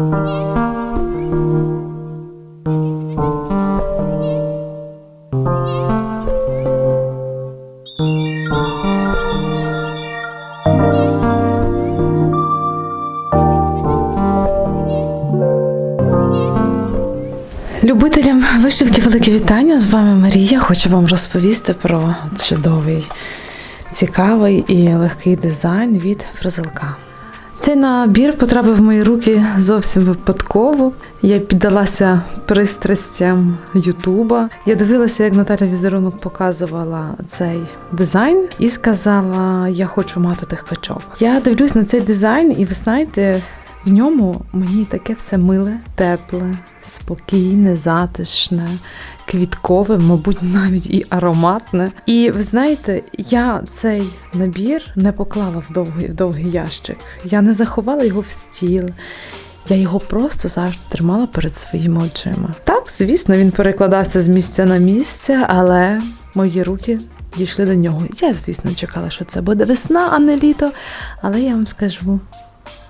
Любителям вишивки велике вітання. З вами Марія. Хочу вам розповісти про чудовий, цікавий і легкий дизайн від фрезелка. Цей набір потрапив в мої руки зовсім випадково. Я піддалася пристрастям Ютуба. Я дивилася, як Наталя Візерунок показувала цей дизайн і сказала: Я хочу мати тих качок. Я дивлюсь на цей дизайн, і ви знаєте, в ньому мені таке все миле, тепле, спокійне, затишне, квіткове, мабуть, навіть і ароматне. І ви знаєте, я цей набір не поклала в довгий, в довгий ящик. Я не заховала його в стіл. Я його просто завжди тримала перед своїми очима. Так, звісно, він перекладався з місця на місце, але мої руки дійшли до нього. Я, звісно, чекала, що це буде весна, а не літо. Але я вам скажу,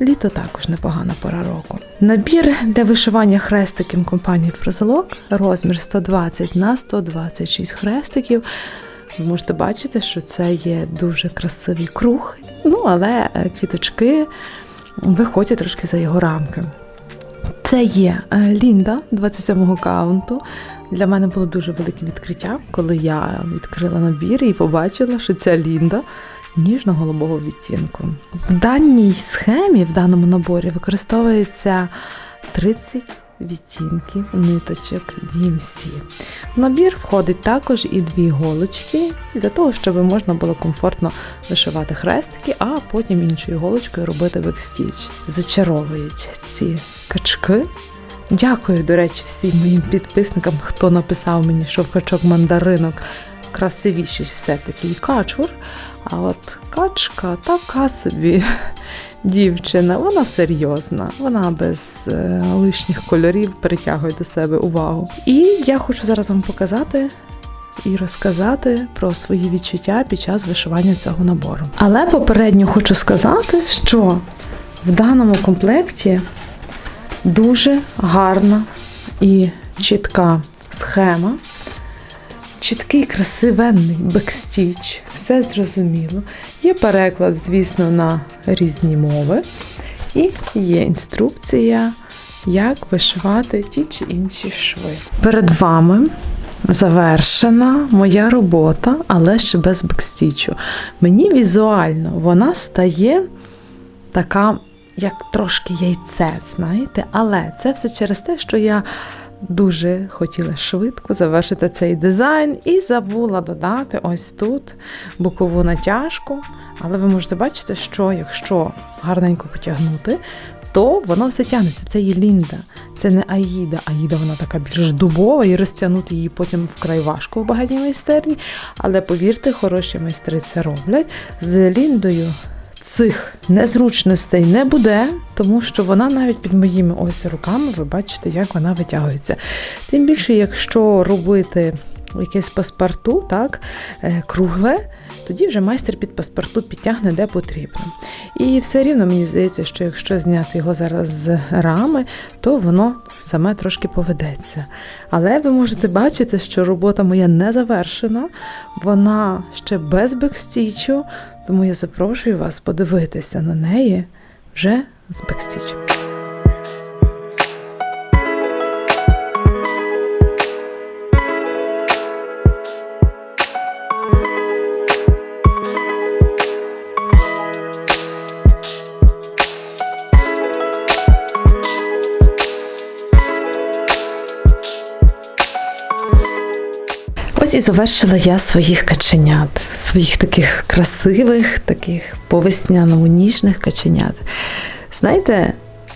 Літо також непогана пора року. Набір для вишивання хрестиків компанії Фрозелок розмір 120 на 126 хрестиків. Ви можете бачити, що це є дуже красивий круг, ну але е, квіточки виходять трошки за його рамки. Це є е, Лінда 27-го каунту. Для мене було дуже велике відкриття, коли я відкрила набір і побачила, що ця Лінда ніжно-голубого відтінку. В даній схемі, в даному наборі, використовується 30 відтінків ниточок DMC. В набір входить також і дві голочки, для того, щоб можна було комфортно вишивати хрестики, а потім іншою голочкою робити бекстіч. Зачаровують ці качки. Дякую, до речі, всім моїм підписникам, хто написав мені, що в качок мандаринок красивіший все-таки і качур. А от качка така собі дівчина, вона серйозна, вона без е, лишніх кольорів притягує до себе увагу. І я хочу зараз вам показати. І розказати про свої відчуття під час вишивання цього набору. Але попередньо хочу сказати, що в даному комплекті дуже гарна і чітка схема чіткий, красивенний бекстіч, все зрозуміло. Є переклад, звісно, на різні мови, і є інструкція, як вишивати ті чи інші шви. Перед вами завершена моя робота, але ще без бекстічу. Мені візуально вона стає така. Як трошки яйце, знаєте, але це все через те, що я дуже хотіла швидко завершити цей дизайн і забула додати ось тут бокову натяжку. Але ви можете бачити, що якщо гарненько потягнути, то воно все тягнеться. Це є Лінда, це не Аїда. Аїда вона така більш дубова, і розтягнути її потім вкрай важко в багатій майстерні. Але повірте, хороші майстри це роблять. З Ліндою цих незручностей не буде, тому що вона навіть під моїми ось руками, ви бачите, як вона витягується. Тим більше, якщо робити якесь паспорту, так, е, кругле, тоді вже майстер під паспорту підтягне де потрібно. І все рівно мені здається, що якщо зняти його зараз з рами, то воно саме трошки поведеться. Але ви можете бачити, що робота моя не завершена, вона ще без бекстічу, тому я запрошую вас подивитися на неї вже з бекстічем. Ось і завершила я своїх каченят, своїх таких красивих, таких по-весняному ніжних каченят. Знаєте,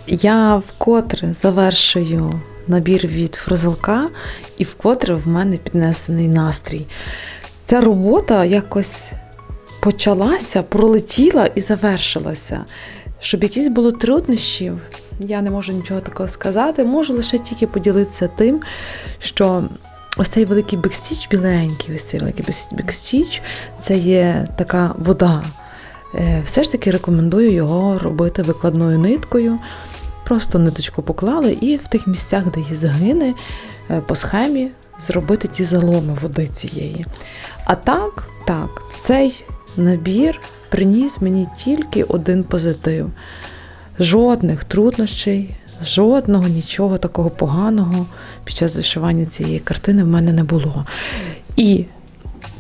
я вкотре завершую набір від фрозелка, і вкотре в мене піднесений настрій. Ця робота якось почалася, пролетіла і завершилася. Щоб якісь були труднощі, я не можу нічого такого сказати. Можу лише тільки поділитися тим, що ось цей великий бекстіч біленький, ось цей великий бекстіч, це є така вода. Е, Все ж таки рекомендую його робити викладною ниткою. просто ниточку поклали і в тих місцях, де є згини, е, по схемі зробити ті заломи води цієї. А так, так, цей набір приніс мені тільки один позитив. Жодних труднощей, жодного нічого такого поганого під час вишивання цієї картини в мене не було. І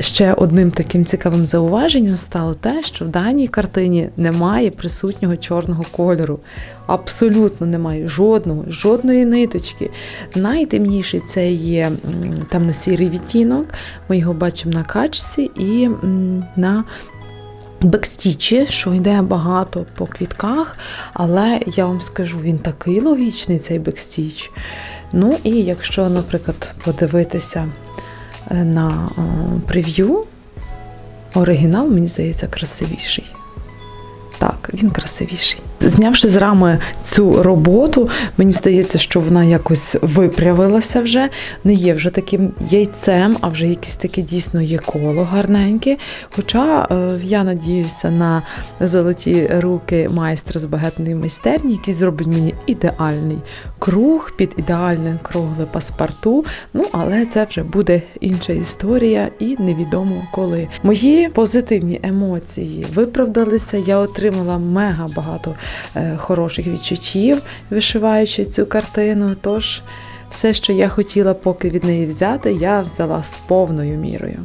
ще одним таким цікавим зауваженням стало те, що в даній картині немає присутнього чорного кольору. Абсолютно немає жодного, жодної ниточки. Найтемніший це є темно-сірий відтінок. Ми його бачимо на качці і на бекстічі, що йде багато по квітках, але я вам скажу, він такий логічний, цей бекстіч. Ну і якщо, наприклад, подивитися е, на е, прев'ю, оригінал, мені здається, красивіший. Так, він красивіший. Знявши з рами цю роботу, мені здається, що вона якось виправилася вже, не є вже таким яйцем, а вже якесь таке дійсно є коло гарненьке. Хоча е, я надіюся на золоті руки майстра з багатної майстерні, який зробить мені ідеальний круг під ідеальне кругле паспорту. Ну, але це вже буде інша історія і невідомо коли. Мої позитивні емоції виправдалися. Я отримала мега багато е, хороших відчуттів, вишиваючи цю картину. Тож все, що я хотіла поки від неї взяти, я взяла з повною мірою.